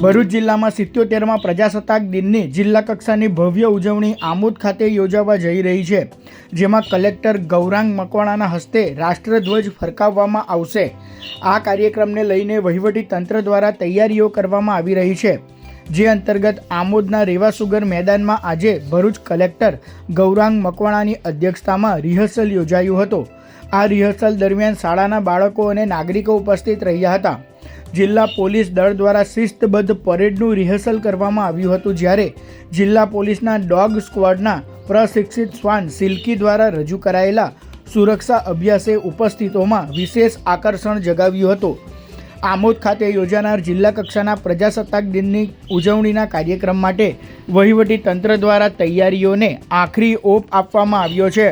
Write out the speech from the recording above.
ભરૂચ જિલ્લામાં સિત્યોતેરમાં પ્રજાસત્તાક દિનની જિલ્લા કક્ષાની ભવ્ય ઉજવણી આમોદ ખાતે યોજાવા જઈ રહી છે, જેમાં કલેક્ટર ગૌરાંગ મકવાણાના હસ્તે રાષ્ટ્રધ્વજ ફરકાવવામાં આવશે. આ કાર્યક્રમને લઈને વહીવટી તંત્ર દ્વારા તૈયારીઓ કરવામાં આવી રહી છે. જે અંતર્ગત આમોદના રેવાસુગર મેદાનમાં આજે ભરૂચ કલેક્ટર ગૌરાંગ મકવાણાની અધ્યક્ષતામાં રિહર્સલ યોજાયું હતું. આ રિહર્સલ દરમિયાન શાળાના બાળકો અને નાગરિકો ઉપસ્થિત રહ્યા હતા. જિલ્લા પોલીસ દળ દ્વારા શિસ્તબદ્ધ પરેડનું રિહર્સલ કરવામાં આવ્યું હતું જ્યારે જિલ્લા પોલીસના ડોગ સ્ક્વોડના પ્રશિક્ષિત શ્વાન સિલ્કી દ્વારા રજૂ કરાયેલા સુરક્ષા અભ્યાસે ઉપસ્થિતોમાં વિશેષ આકર્ષણ જગાવ્યું હતું. આમોદ ખાતે યોજાનાર જિલ્લા કક્ષાના પ્રજાસત્તાક દિનની ઉજવણીના કાર્યક્રમ માટે વહીવટી તંત્ર દ્વારા તૈયારીઓને આખરી ઓપ આપવામાં આવ્યો છે.